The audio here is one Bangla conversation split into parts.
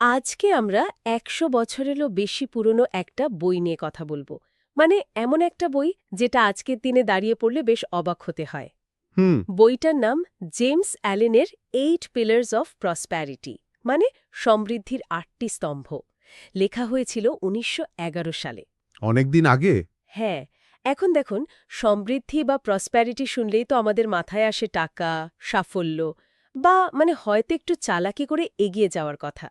আজকে আমরা একশো বছরেরও বেশি পুরনো একটা বই নিয়ে কথা বলব। মানে এমন একটা বই যেটা আজকের দিনে দাঁড়িয়ে পড়লে বেশ অবাক হতে হয়। হুম। বইটার নাম জেমস অ্যালেনের এইট পিলার্স অফ প্রসপ্যারিটি মানে সমৃদ্ধির আটটি স্তম্ভ। লেখা হয়েছিল উনিশশো এগারো সালে। অনেকদিন আগে? হ্যাঁ। এখন দেখুন সমৃদ্ধি বা প্রসপ্যারিটি শুনলেই তো আমাদের মাথায় আসে টাকা সাফল্য বা মানে হয়তো একটু চালাকি করে এগিয়ে যাওয়ার কথা।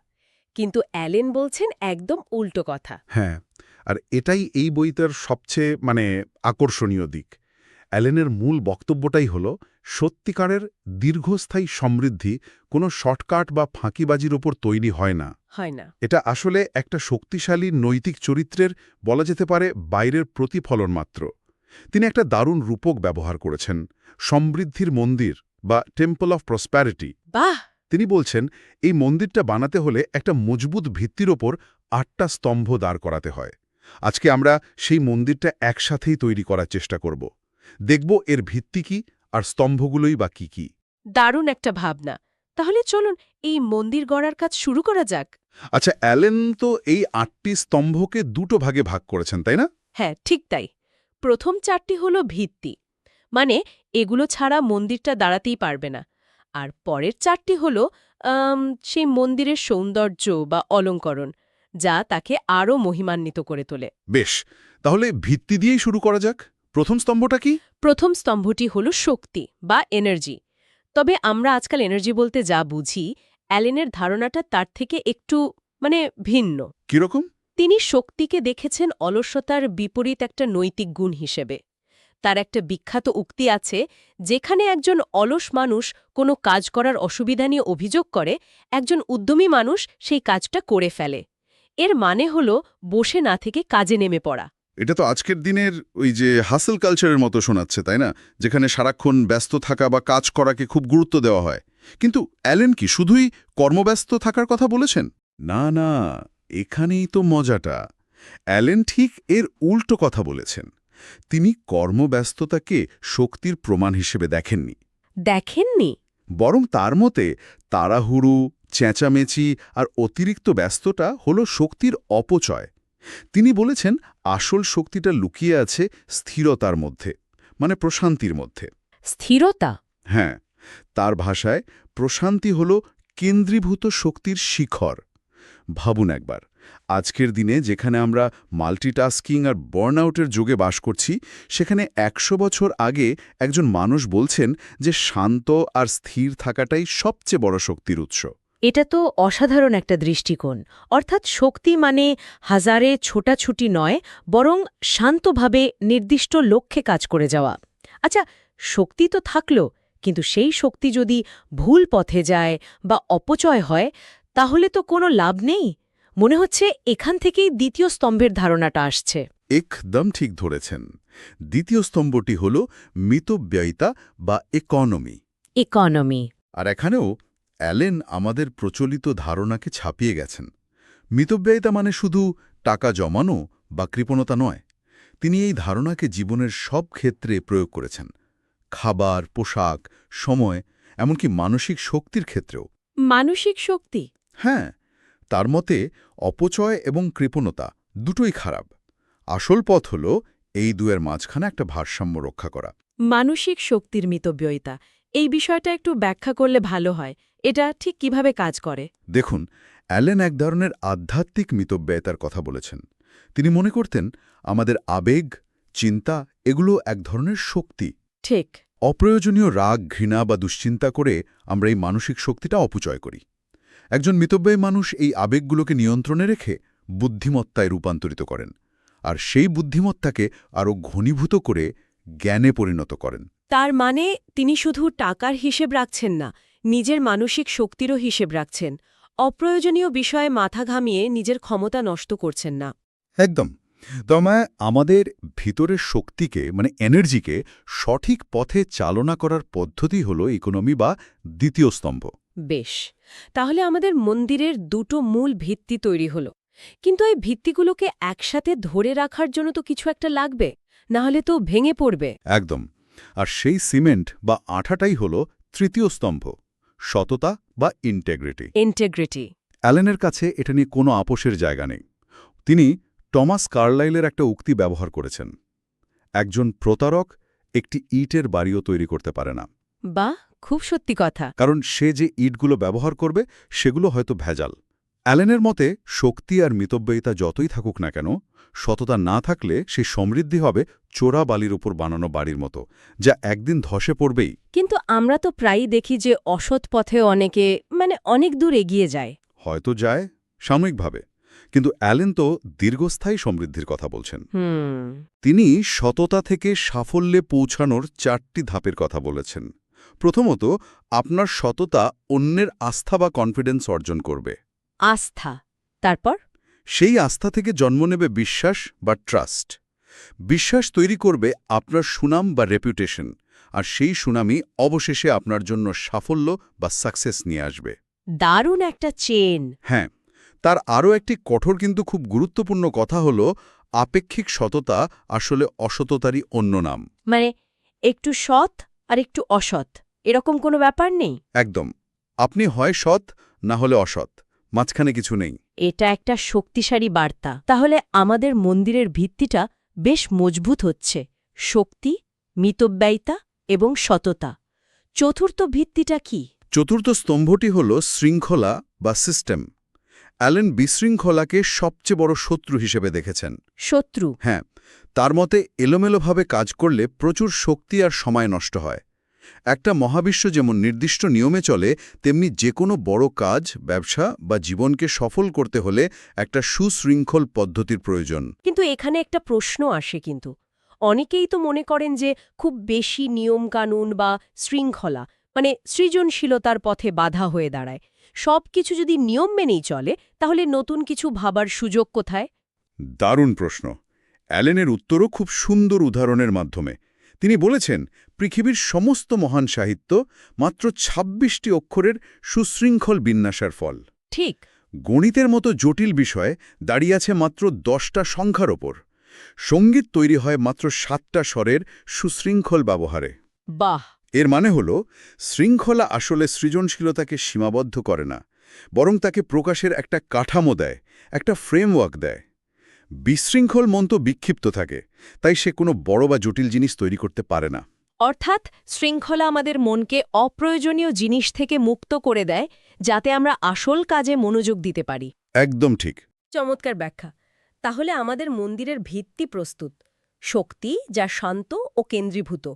কিন্তু অ্যালেন বলছেন একদম উল্টো কথা। হ্যাঁ আর এটাই এই বইটার সবচেয়ে মানে আকর্ষণীয় দিক। অ্যালেনের মূল বক্তব্যটাই হল সত্যিকারের দীর্ঘস্থায়ী সমৃদ্ধি কোনো শর্টকাট বা ফাঁকিবাজির ওপর তৈরি হয় না। হয় না। এটা আসলে একটা শক্তিশালী নৈতিক চরিত্রের বলা যেতে পারে বাইরের প্রতিফলন মাত্র। তিনি একটা দারুণ রূপক ব্যবহার করেছেন। সমৃদ্ধির মন্দির বা টেম্পল অফ প্রসপ্যারিটি। বাহ! তিনি বলছেন এই মন্দিরটা বানাতে হলে একটা মজবুত ভিত্তির ওপর আটটা স্তম্ভ দাঁড় করাতে হয়। আজকে আমরা সেই মন্দিরটা একসাথেই তৈরি করার চেষ্টা করব। দেখব এর ভিত্তি কি আর স্তম্ভগুলোই বা কি কি। দারুণ একটা ভাবনা। তাহলে চলুন এই মন্দির গড়ার কাজ শুরু করা যাক। আচ্ছা অ্যালেন তো এই আটটি স্তম্ভকে দুটো ভাগে ভাগ করেছেন তাই না? হ্যাঁ ঠিক তাই। প্রথম চারটি হলো ভিত্তি। মানে এগুলো ছাড়া মন্দিরটা দাঁড়াতেই পারবে না। আর পরের চারটি হলো সেই মন্দিরের সৌন্দর্য বা অলঙ্করণ যা তাকে আরও মহিমান্বিত করে তোলে। বেশ তাহলে ভিত্তি দিয়েই শুরু করা যাক। প্রথম স্তম্ভটা কি? প্রথম স্তম্ভটি হল শক্তি বা এনার্জি তবে আমরা আজকাল এনার্জি বলতে যা বুঝি অ্যালেনের ধারণাটা তার থেকে একটু মানে ভিন্ন। কীরকম? তিনি শক্তিকে দেখেছেন অলসতার বিপরীত একটা নৈতিক গুণ হিসেবে। তার একটা বিখ্যাত উক্তি আছে, যেখানে একজন অলস মানুষ কোনো কাজ করার অসুবিধা নিয়ে অভিযোগ করে, একজন উদ্যমী মানুষ সেই কাজটা করে ফেলে। এর মানে হল বসে না থেকে কাজে নেমে পড়া। এটা তো আজকের দিনের ওই যে হাসেল কালচারের মতো শোনাচ্ছে, তাই না? যেখানে সারাক্ষণ ব্যস্ত থাকা বা কাজ করাকে খুব গুরুত্ব দেওয়া হয়। কিন্তু অ্যালেন কি শুধুই কর্মব্যস্ত থাকার কথা বলেছেন? না না, এখানেই তো মজাটা। অ্যালেন ঠিক এর উল্টো কথা বলেছেন। তিনি কর্মব্যস্ততাকে শক্তির প্রমাণ হিসেবে দেখেননি। দেখেননি? বরং তার মতে তাড়াহুড়ো চেঁচামেচি আর অতিরিক্ত ব্যস্ততা হল শক্তির অপচয়। তিনি বলেছেন আসল শক্তিটা লুকিয়ে আছে স্থিরতার মধ্যে মানে প্রশান্তির মধ্যে। স্থিরতা? হ্যাঁ তার ভাষায় প্রশান্তি হল কেন্দ্রীভূত শক্তির শিখর। ভাবুন একবার আজকের দিনে যেখানে আমরা মাল্টিটাস্কিং আর বার্নআউটের যুগে বাস করছি, সেখানে একশো বছর আগে একজন মানুষ বলছেন যে শান্ত আর স্থির থাকাটাই সবচেয়ে বড় শক্তির উৎস। এটা তো অসাধারণ একটা দৃষ্টিকোণ। অর্থাৎ শক্তি মানে হাজারে ছোটাছুটি নয়, বরং শান্তভাবে নির্দিষ্ট লক্ষ্যে কাজ করে যাওয়া। আচ্ছা শক্তি তো থাকল, কিন্তু সেই শক্তি যদি ভুল পথে যায় বা অপচয় হয়, তাহলে তো কোনো লাভ নেই? মনে হচ্ছে এখান থেকেই দ্বিতীয় স্তম্ভের ধারণাটা আসছে। একদম ঠিক ধরেছেন। দ্বিতীয় স্তম্ভটি হল মিতব্যয়িতা বা ইকোনমি ইকোনমি আর এখানেও অ্যালেন আমাদের প্রচলিত ধারণাকে ছাপিয়ে গেছেন। মিতব্যয়িতা মানে শুধু টাকা জমানো বা কৃপণতা নয়। তিনি এই ধারণাকে জীবনের সব ক্ষেত্রে প্রয়োগ করেছেন। খাবার পোশাক সময় এমনকি মানসিক শক্তির ক্ষেত্রেও। মানসিক শক্তি? হ্যাঁ। তার মতে অপচয় এবং কৃপণতা দুটোই খারাপ। আসল পথ হল এই দুয়ের মাঝখানে একটা ভারসাম্য রক্ষা করা। মানসিক শক্তির মিতব্যয়িতা। এই বিষয়টা একটু ব্যাখ্যা করলে ভালো হয়। এটা ঠিক কীভাবে কাজ করে? দেখুন অ্যালেন এক ধরনের আধ্যাত্মিক মিতব্যয়তার কথা বলেছেন। তিনি মনে করতেন আমাদের আবেগ চিন্তা এগুলো এক ধরনের শক্তি। ঠিক। অপ্রয়োজনীয় রাগ ঘৃণা বা দুশ্চিন্তা করে আমরা এই মানসিক শক্তিটা অপচয় করি। একজন মিতব্যয়ী মানুষ এই আবেগগুলোকে নিয়ন্ত্রণে রেখে বুদ্ধিমত্তায় রূপান্তরিত করেন আর সেই বুদ্ধিমত্তাকে আরও ঘনীভূত করে জ্ঞানে পরিণত করেন। তার মানে তিনি শুধু টাকার হিসেব রাখছেন না নিজের মানসিক শক্তিরও হিসেব রাখছেন। অপ্রয়োজনীয় বিষয়ে মাথা ঘামিয়ে নিজের ক্ষমতা নষ্ট করছেন না। একদম। তবে আমাদের ভিতরের শক্তিকে মানে এনার্জিকে সঠিক পথে চালনা করার পদ্ধতি হল ইকোনমি বা দ্বিতীয় স্তম্ভ। বেশ তাহলে আমাদের মন্দিরের দুটো মূল ভিত্তি তৈরি হলো। কিন্তু এই ভিত্তিগুলোকে একসাথে ধরে রাখার জন্য তো কিছু একটা লাগবে না হলে তো ভেঙে পড়বে। একদম আর সেই সিমেন্ট বা আঠাটাই হল তৃতীয় স্তম্ভ সততা বা ইন্টেগ্রিটি ইন্টেগ্রিটি অ্যালেনের কাছে এটা নিয়ে কোনো আপোষের জায়গা নেই। তিনি টমাস কার্লাইলের একটা উক্তি ব্যবহার করেছেন। একজন প্রতারক একটি ইটের বাড়িও তৈরি করতে পারে না। বাহ খুব সত্যি কথা। কারণ সে যে ইটগুলো ব্যবহার করবে সেগুলো হয়তো ভেজাল। অ্যালেনের মতে শক্তি আর মিতব্যয়িতা যতই থাকুক না কেন সততা না থাকলে সে সমৃদ্ধি হবে চোরা বালির উপর বানানো বাড়ির মতো যা একদিন ধসে পড়বেই। কিন্তু আমরা তো প্রায়ই দেখি যে অসৎ পথে অনেকে মানে অনেক দূর এগিয়ে যায়। হয়তো যায় সাময়িকভাবে। কিন্তু অ্যালেন তো দীর্ঘস্থায়ী সমৃদ্ধির কথা বলছেন। তিনি সততা থেকে সাফল্যে পৌঁছানোর চারটি ধাপের কথা বলেছেন। প্রথমত আপনার সততা অন্যের আস্থা বা কনফিডেন্স অর্জন করবে। আস্থা। তারপর? সেই আস্থা থেকে জন্ম নেবে বিশ্বাস বা ট্রাস্ট বিশ্বাস তৈরি করবে আপনার সুনাম বা রেপুটেশন আর সেই সুনামই অবশেষে আপনার জন্য সাফল্য বা সাকসেস নিয়ে আসবে। দারুণ একটা চেন হ্যাঁ তার আরও একটি কঠোর কিন্তু খুব গুরুত্বপূর্ণ কথা হল আপেক্ষিক সততা আসলে অসততারই অন্য নাম। মানে একটু সৎ আর একটু অসৎ। এরকম কোনো ব্যাপার নেই? একদম। আপনি হয় সৎ না হলে অসৎ। মাঝখানে কিছু নেই। এটা একটা শক্তিশালী বার্তা। তাহলে আমাদের মন্দিরের ভিত্তিটা বেশ মজবুত হচ্ছে। শক্তি মিতব্যয়িতা এবং সততা। চতুর্থ ভিত্তিটা কি? চতুর্থ স্তম্ভটি হল শৃঙ্খলা বা সিস্টেম। অ্যালেন বিশৃঙ্খলাকে সবচেয়ে বড় শত্রু হিসেবে দেখেছেন। শত্রু? হ্যাঁ। তার মতে এলোমেলোভাবে কাজ করলে প্রচুর শক্তি আর সময় নষ্ট হয়। একটা মহাবিশ্ব যেমন নির্দিষ্ট নিয়মে চলে তেমনি যে কোনো বড় কাজ ব্যবসা বা জীবনকে সফল করতে হলে একটা সুশৃঙ্খল পদ্ধতির প্রয়োজন। কিন্তু এখানে একটা প্রশ্ন আসে কিন্তু। অনেকেই তো মনে করেন যে খুব বেশি নিয়মকানুন বা শৃঙ্খলা মানে সৃজনশীলতার পথে বাধা হয়ে দাঁড়ায়। সব কিছু যদি নিয়ম মেনেই চলে তাহলে নতুন কিছু ভাবার সুযোগ কোথায়? দারুণ প্রশ্ন। অ্যালেনের উত্তরও খুব সুন্দর উদাহরণের মাধ্যমে। তিনি বলেছেন পৃথিবীর সমস্ত মহান সাহিত্য মাত্র ২৬টি অক্ষরের সুশৃঙ্খল বিন্যাসের ফল। ঠিক। গণিতের মতো জটিল বিষয়ে দাঁড়িয়ে আছে মাত্র দশটা সংখ্যার ওপর। সংগীত তৈরি হয় মাত্র সাতটা স্বরের সুশৃঙ্খল ব্যবহারে। বাহ! এর মানে হল শৃঙ্খলা আসলে সৃজনশীলতাকে সীমাবদ্ধ করে না বরং তাকে প্রকাশের একটা কাঠামো দেয় একটা ফ্রেমওয়ার্ক দেয়। বিশৃঙ্খল মন তো বিক্ষিপ্ত থাকে তাই সে কোনো বড় বা জটিল জিনিস তৈরি করতে পারে না। অর্থাৎ শৃঙ্খলা আমাদের মনকে অপ্রয়োজনীয় জিনিস থেকে মুক্ত করে দেয় যাতে আমরা আসল কাজে মনোযোগ দিতে পারি। একদম ঠিক। চমৎকার ব্যাখ্যা। তাহলে আমাদের মন্দিরের ভিত্তি প্রস্তুত। শক্তি যা শান্ত ও কেন্দ্রীভূত।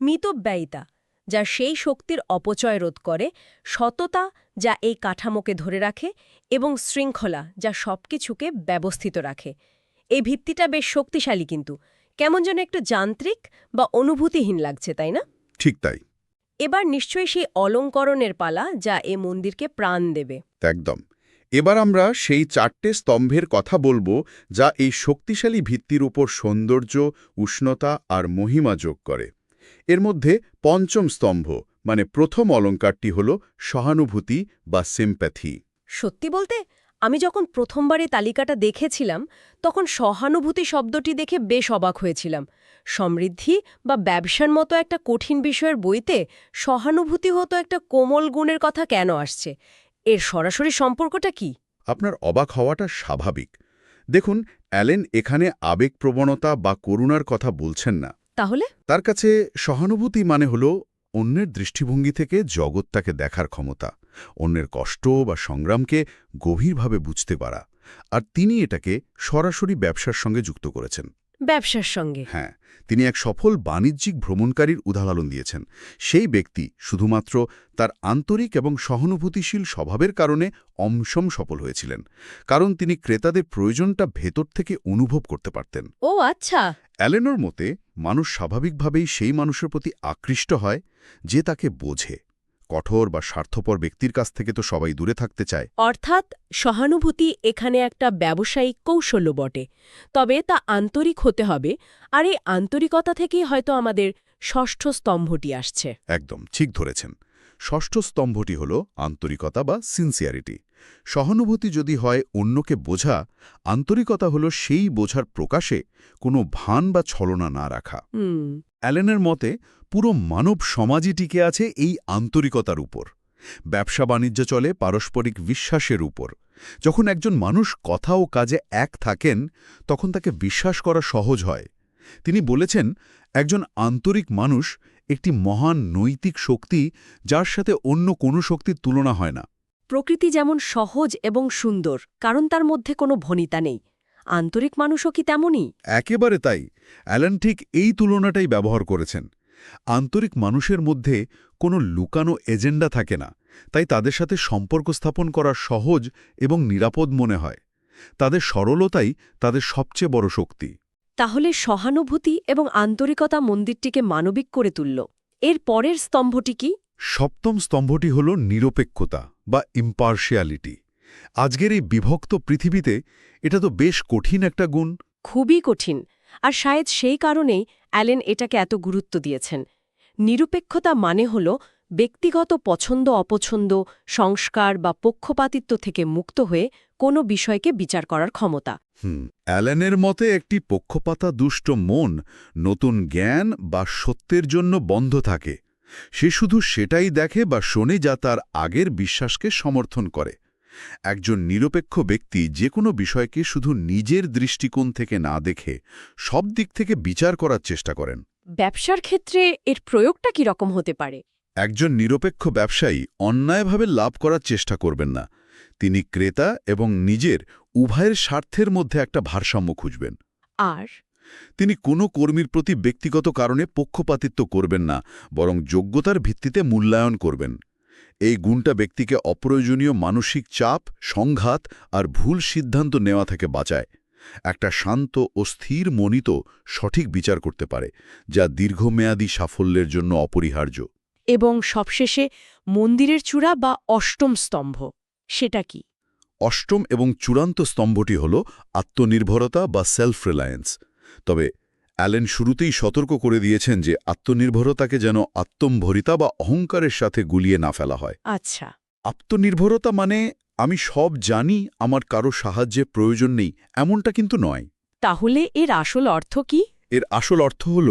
মিতব্যয়িতা যা সেই শক্তির অপচয় রোধ করে। সততা যা এই কাঠামোকে ধরে রাখে। এবং শৃঙ্খলা যা সবকিছুকে ব্যবস্থিত রাখে। এই ভিত্তিটা বেশ শক্তিশালী কিন্তু। কেমন যেন একটু যান্ত্রিক বা অনুভূতিহীন লাগছে তাই না? ঠিক তাই। এবার নিশ্চয়ই সেই অলঙ্করণের পালা যা এ মন্দিরকে প্রাণ দেবে। একদম। এবার আমরা সেই চারটে স্তম্ভের কথা বলব যা এই শক্তিশালী ভিত্তির উপর সৌন্দর্য উষ্ণতা আর মহিমা যোগ করে। এর মধ্যে পঞ্চম স্তম্ভ মানে প্রথম অলঙ্কারটি হল সহানুভূতি বা সিম্প্যাথি সত্যি বলতে আমি যখন প্রথমবার এই তালিকাটা দেখেছিলাম তখন সহানুভূতি শব্দটি দেখে বেশ অবাক হয়েছিলাম। সমৃদ্ধি বা ব্যবসার মতো একটা কঠিন বিষয়ের বইতে সহানুভূতি হতো একটা কোমল গুণের কথা কেন আসছে? এর সরাসরি সম্পর্কটা কি? আপনার অবাক হওয়াটা স্বাভাবিক। দেখুন অ্যালেন এখানে আবেগপ্রবণতা বা করুণার কথা বলছেন না। তাহলে? তার কাছে সহানুভূতি মানে হল অন্যের দৃষ্টিভঙ্গি থেকে জগৎটাকে দেখার ক্ষমতা। অন্যের কষ্ট বা সংগ্রামকে গভীরভাবে বুঝতে পারা আর তিনি এটাকে সরাসরি ব্যবসার সঙ্গে যুক্ত করেছেন। ব্যবসার সঙ্গে? হ্যাঁ তিনি এক সফল বাণিজ্যিক ভ্রমণকারীর উদাহরণ দিয়েছেন। সেই ব্যক্তি শুধুমাত্র তার আন্তরিক এবং সহানুভূতিশীল স্বভাবের কারণে অমসম সফল হয়েছিলেন কারণ তিনি ক্রেতাদের প্রয়োজনটা ভেতর থেকে অনুভব করতে পারতেন। ও আচ্ছা। অ্যালেনোর মতে মানুষ স্বাভাবিকভাবেই সেই মানুষের প্রতি আকৃষ্ট হয় যে তাকে বোঝে। কঠোর বা স্বার্থপর ব্যক্তির কাছ থেকে তো সবাই দূরে থাকতে চায়। অর্থাৎ সহানুভূতি এখানে একটা ব্যবসায়িক কৌশল্য বটে। তবে তা আন্তরিক হতে হবে আর এই আন্তরিকতা থেকেই হয়তো আমাদের ষষ্ঠ স্তম্ভটি আসছে। একদম ঠিক ধরেছেন। ষষ্ঠ স্তম্ভটি হল আন্তরিকতা বা সিনসিয়ারিটি সহানুভূতি যদি হয় অন্যকে বোঝা আন্তরিকতা হল সেই বোঝার প্রকাশে কোনো ভান বা ছলনা না রাখা। অ্যালেনের মতে, পুরো মানব সমাজই টিকে আছে এই আন্তরিকতার উপর। ব্যবসা বাণিজ্য চলে পারস্পরিক বিশ্বাসের উপর। যখন একজন মানুষ কথা ও কাজে এক থাকেন, তখন তাকে বিশ্বাস করা সহজ হয়। তিনি বলেছেন, একজন আন্তরিক মানুষ একটি মহান নৈতিক শক্তি যার সাথে অন্য কোনো শক্তির তুলনা হয় না। প্রকৃতি যেমন সহজ এবং সুন্দর, কারণ তার মধ্যে কোনো ভনিতা নেই। আন্তরিক মানুষও কি তেমনই? একেবারে তাই। অ্যালান ঠিক এই তুলনাটাই ব্যবহার করেছেন। আন্তরিক মানুষের মধ্যে কোনো লুকানো এজেন্ডা থাকে না তাই তাদের সাথে সম্পর্ক স্থাপন করা সহজ এবং নিরাপদ মনে হয়। তাদের সরলতাই তাদের সবচেয়ে বড় শক্তি। তাহলে সহানুভূতি এবং আন্তরিকতা মন্দিরটিকে মানবিক করে তুলল। এর পরের স্তম্ভটি কি? সপ্তম স্তম্ভটি হল নিরপেক্ষতা বা ইম্পার্শিয়ালিটি আজকের এই বিভক্ত পৃথিবীতে এটা তো বেশ কঠিন একটা গুণ। খুবই কঠিন। আর শায়দ সেই কারণেই অ্যালেন এটাকে এত গুরুত্ব দিয়েছেন। নিরপেক্ষতা মানে হল ব্যক্তিগত পছন্দ অপছন্দ সংস্কার বা পক্ষপাতিত্ব থেকে মুক্ত হয়ে কোনো বিষয়কে বিচার করার ক্ষমতা। অ্যালেনের মতে একটি পক্ষপাতা দুষ্ট মন নতুন জ্ঞান বা সত্যের জন্য বন্ধ থাকে। সে শুধু সেটাই দেখে বা শোনে যা তার আগের বিশ্বাসকে সমর্থন করে। একজন নিরপেক্ষ ব্যক্তি যে কোনো বিষয়কে শুধু নিজের দৃষ্টিকোণ থেকে না দেখে সব দিক থেকে বিচার করার চেষ্টা করেন। ব্যবসার ক্ষেত্রে এর প্রয়োগটা কি রকম হতে পারে? একজন নিরপেক্ষ ব্যবসায়ী অন্যায়ভাবে লাভ করার চেষ্টা করবেন না। তিনি ক্রেতা এবং নিজের উভয়ের স্বার্থের মধ্যে একটা ভারসাম্য খুঁজবেন। আর? তিনি কোনো কর্মীর প্রতি ব্যক্তিগত কারণে পক্ষপাতিত্ব করবেন না বরং যোগ্যতার ভিত্তিতে মূল্যায়ন করবেন। এই গুণটা ব্যক্তিকে অপ্রয়োজনীয় মানসিক চাপ সংঘাত আর ভুল সিদ্ধান্ত নেওয়া থেকে বাঁচায়। একটা শান্ত ও স্থির মনিত সঠিক বিচার করতে পারে যা দীর্ঘমেয়াদী সাফল্যের জন্য অপরিহার্য। এবং সবশেষে মন্দিরের চূড়া বা অষ্টম স্তম্ভ সেটা কি? অষ্টম এবং চূড়ান্ত স্তম্ভটি হল আত্মনির্ভরতা বা সেলফ রিলায়েন্স তবে অ্যালেন শুরুতেই সতর্ক করে দিয়েছেন যে আত্মনির্ভরতাকে যেন আত্মম্ভরিতা বা অহংকারের সাথে গুলিয়ে না ফেলা হয়। আচ্ছা। আত্মনির্ভরতা মানে আমি সব জানি আমার কারও সাহায্যের প্রয়োজন নেই এমনটা কিন্তু নয়। তাহলে এর আসল অর্থ কি? এর আসল অর্থ হল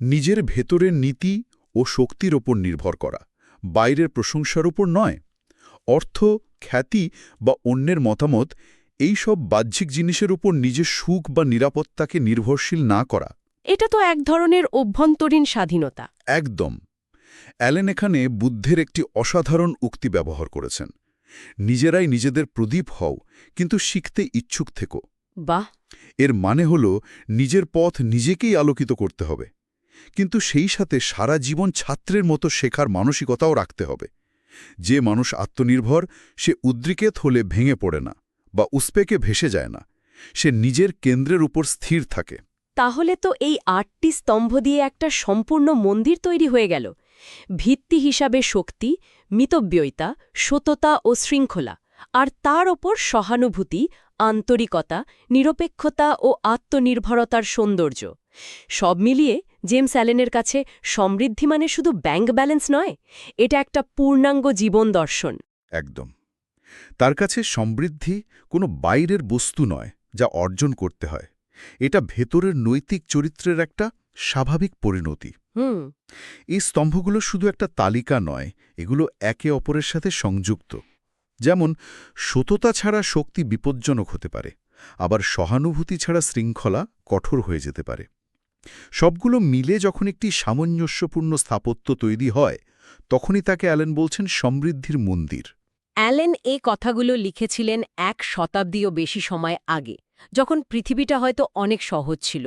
নিজের ভেতরের নীতি ও শক্তির ওপর নির্ভর করা বাইরের প্রশংসার উপর নয়। অর্থ খ্যাতি বা অন্যের মতামত এই সব বাহ্যিক জিনিসের উপর নিজের সুখ বা নিরাপত্তাকে নির্ভরশীল না করা। এটা তো এক ধরনের অভ্যন্তরীণ স্বাধীনতা। একদম। অ্যালেন এখানে বুদ্ধের একটি অসাধারণ উক্তি ব্যবহার করেছেন। নিজেরাই নিজেদের প্রদীপ হও কিন্তু শিখতে ইচ্ছুক থেকো। বাহ! এর মানে হল নিজের পথ নিজেকেই আলোকিত করতে হবে। কিন্তু সেই সাথে সারা জীবন ছাত্রের মতো শেখার মানসিকতাও রাখতে হবে। যে মানুষ আত্মনির্ভর সে উদ্রিকেত হলে ভেঙে পড়ে না। বা উস্পেকে ভেসে যায় না সে নিজের কেন্দ্রের উপর স্থির থাকে। তাহলে তো এই আটটি স্তম্ভ দিয়ে একটা সম্পূর্ণ মন্দির তৈরি হয়ে গেল। ভিত্তি হিসাবে শক্তি মিতব্যয়িতা সততা ও শৃঙ্খলা আর তার ওপর সহানুভূতি আন্তরিকতা নিরপেক্ষতা ও আত্মনির্ভরতার সৌন্দর্য। সব মিলিয়ে জেমস অ্যালেনের কাছে সমৃদ্ধি মানে শুধু ব্যাংক ব্যালেন্স নয় এটা একটা পূর্ণাঙ্গ জীবন দর্শন। একদম। তার কাছে সমৃদ্ধি কোনো বাইরের বস্তু নয় যা অর্জন করতে হয়। এটা ভেতরের নৈতিক চরিত্রের একটা স্বাভাবিক পরিণতি। এই স্তম্ভগুলো শুধু একটা তালিকা নয় এগুলো একে অপরের সাথে সংযুক্ত। যেমন সততা ছাড়া শক্তি বিপজ্জনক হতে পারে আবার সহানুভূতি ছাড়া শৃঙ্খলা কঠোর হয়ে যেতে পারে। সবগুলো মিলে যখন একটি সামঞ্জস্যপূর্ণ স্থাপত্য তৈরি হয় তখনই তাকে অ্যালেন বলছেন সমৃদ্ধির মন্দির। অ্যালেন এই কথাগুলো লিখেছিলেন এক শতাব্দীও বেশি সময় আগে, যখন পৃথিবীটা হয়তো অনেক সহজ ছিল।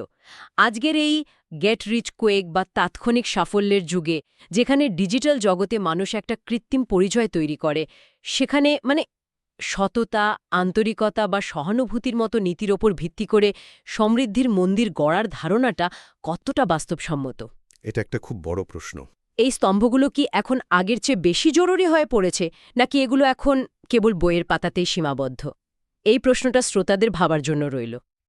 আজকের এই গেট রিচ কোয়েক বা তাৎক্ষণিক সাফল্যের যুগে, যেখানে ডিজিটাল জগতে মানুষ একটা কৃত্রিম পরিচয় তৈরি করে, সেখানে মানে সততা, আন্তরিকতা বা সহানুভূতির মতো নীতির ওপর ভিত্তি করে সমৃদ্ধির মন্দির গড়ার ধারণাটা কতটা বাস্তবসম্মত? এটা একটা খুব বড় প্রশ্ন। এই স্তম্ভগুলো কি এখন আগের চেয়ে বেশি জরুরি হয়ে পড়েছে, নাকি এগুলো এখন কেবল বইয়ের পাতাতেই সীমাবদ্ধ? এই প্রশ্নটা শ্রোতাদের ভাবার জন্য রইল।